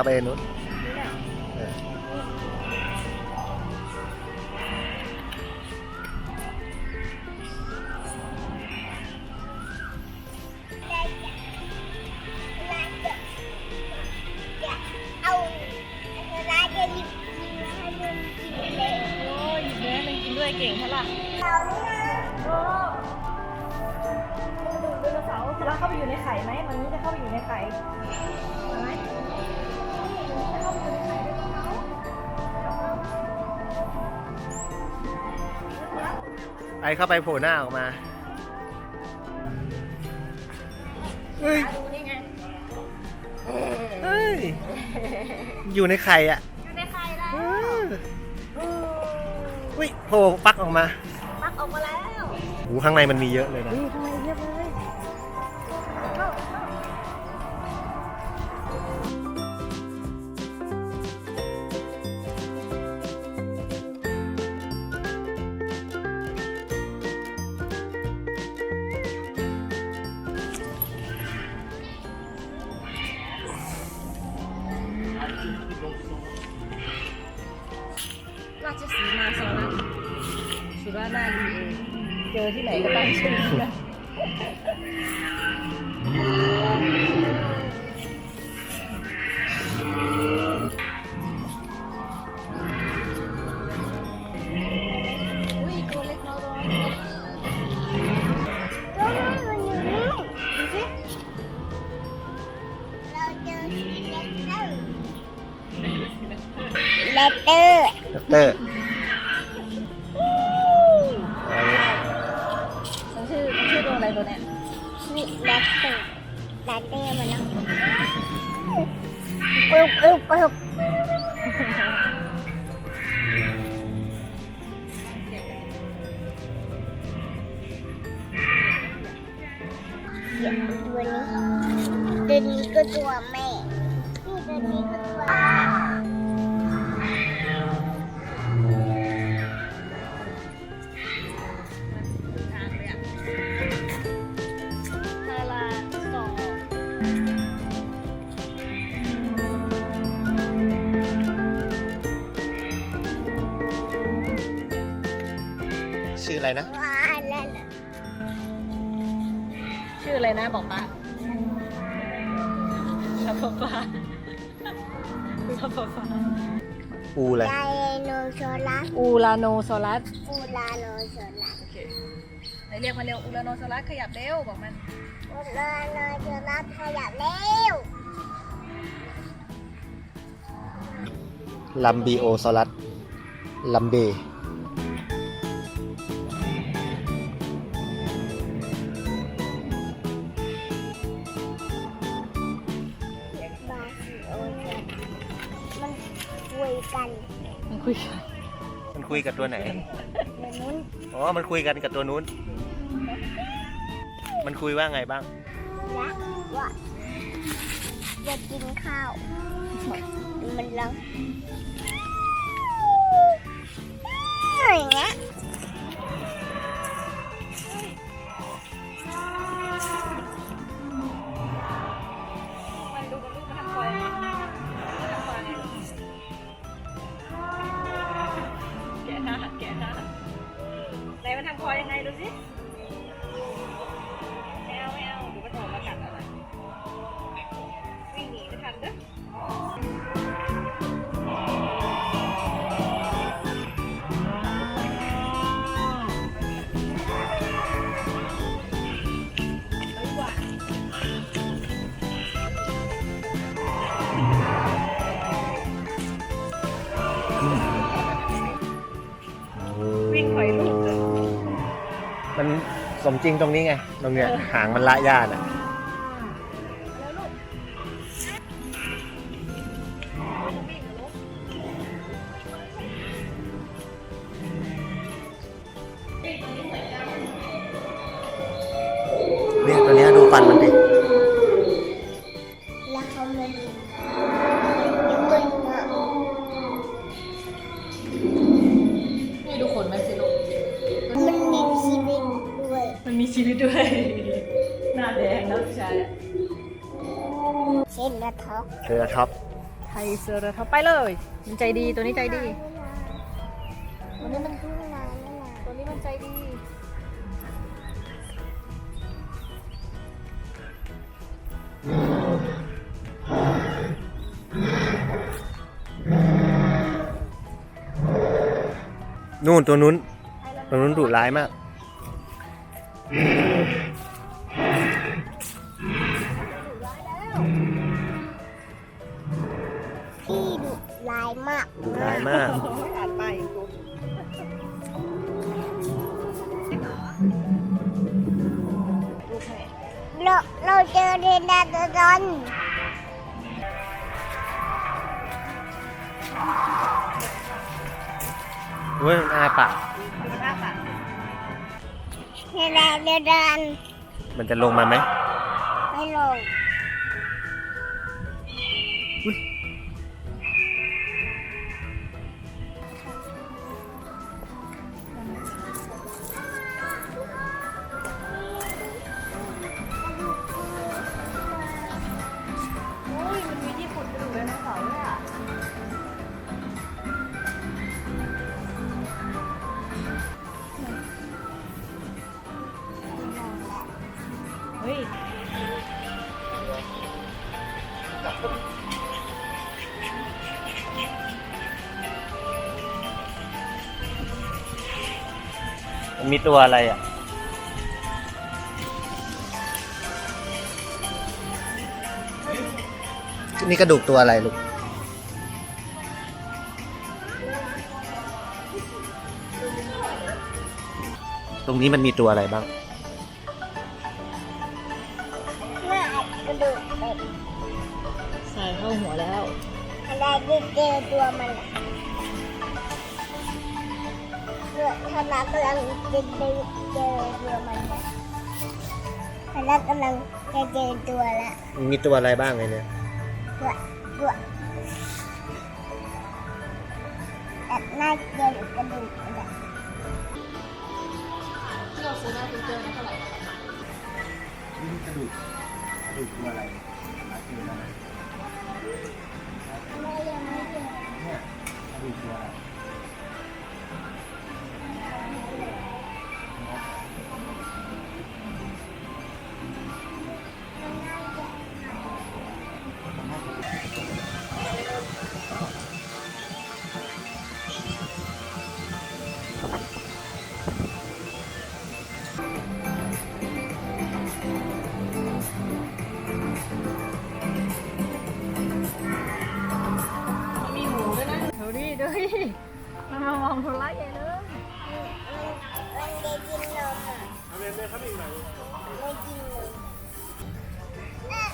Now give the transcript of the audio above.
เข้าไปนู้นเออเอาร้านจะหยิบให้มันกินเลยโอ้ยหยิบเนื้อมันกินด้วยเก่งเท่าไหร่เราเนี่ยโอ้ดูไดโนเสาร์แล้วเข้าไปอยู่ในไข่ไหมมันนี้จะเข้าไปอยู่ในไข่ไหม ไปอยู่ในไข่ไดโนเสาร์ไอเข้าไปโผล่หน้าออกมา เฮ้ยดูนี่ไงเฮ้ย อยู่ในไข่อะอยู่ในไข่แล้วเอออุ้ยโผล่ปักออกมา ปักออกมาแล้วหูข้างในมันมีเยอะเลยนะ สีมาสนสุรานารีเองเจอที่ไหนก็ตั้งชื่อนะอุ้ยตัวเล็กน้อยก็ให้มันอยู่นี่ดูสิเราเจอเลตเตอร์ ไปึ๊บปึ๊บตัวนี้ตัวนี้ก็ตัวแม่นี่ตัวนี้ก็ตัว ออะไรนะว้าแล้วล่ะชื่ออะไรนะบอกป้าชาปปาชาปปาอูอะไร ไดโนเสาร์ลัสอูลาโนซอรัสอูลาโนเสาร์ลัสโอเคไหนเรียกมาเร็วอูลาโนซอรัสขยับเร็วบอกมัน อูลาโนเสาร์ลัสขยับเร็วลัมบีโอซอรัสลัมเบบ ยกันมันคุยกันมันคุยกับตัวไหนเดี๋ยวนู้นอ๋อ มันคุยกันกับตัวนู้น มันคุยว่าไงบ้างรักว่าจะกินข้าว มันร้องอย่างเงี้ย ดิไม่เอาไม่เอาเดี๋ยวมันออกมากัดอะไรวิ่งหนีไม่ทันเด้อ สมจริงตรงนี้ไง ตรงเนี้ยหางมันละย่าน่ะ ด้วย หน้าแดงแล้วใช่เช่นนะท็อกเทอร์ท็อปไทยเซอร์เขาไปเลย มันใจดีตัวนี้ใจดีวันนี้มันทุ่งนาไม่นานตัวนี้มันใจดีนู่นตัวนู้นตัวนู้นดุร้ายมาก ที่ดุร้ายมากดุร้ายมากไม่อ่านไปลูกแม่เราเราเจอเทนดาตัวตนเว้ยมันอาปากดูหน้าปาก เทนดาเดินดันมันจะลงมาไหมไม่ลง เฮ้ยมันมีตัวอะไรอะ นี่กระดูกตัวอะไรลูก ตรงนี้มันมีตัวอะไรบ้าง ระดูกเป็ดใส่เข้าหัวแล้วอะไรได้เจอตัวมันอะเพื่อธนากำลังจะเจอเจอตัวมันนะธนากำลังจะเจอตัวแล้วมันมีตัวอะไรบ้างเลยเนี่ยตัวตัวแบบน่าเจอกระดูกแบบที่เราซื้อได้คือเจอนะเท่าไหร่นี่กระดูก กระดูกตัวอะไร ยมันมามองคนร้ายใหญ่เลยมันได้กินนมอะไม่กินนมอยาก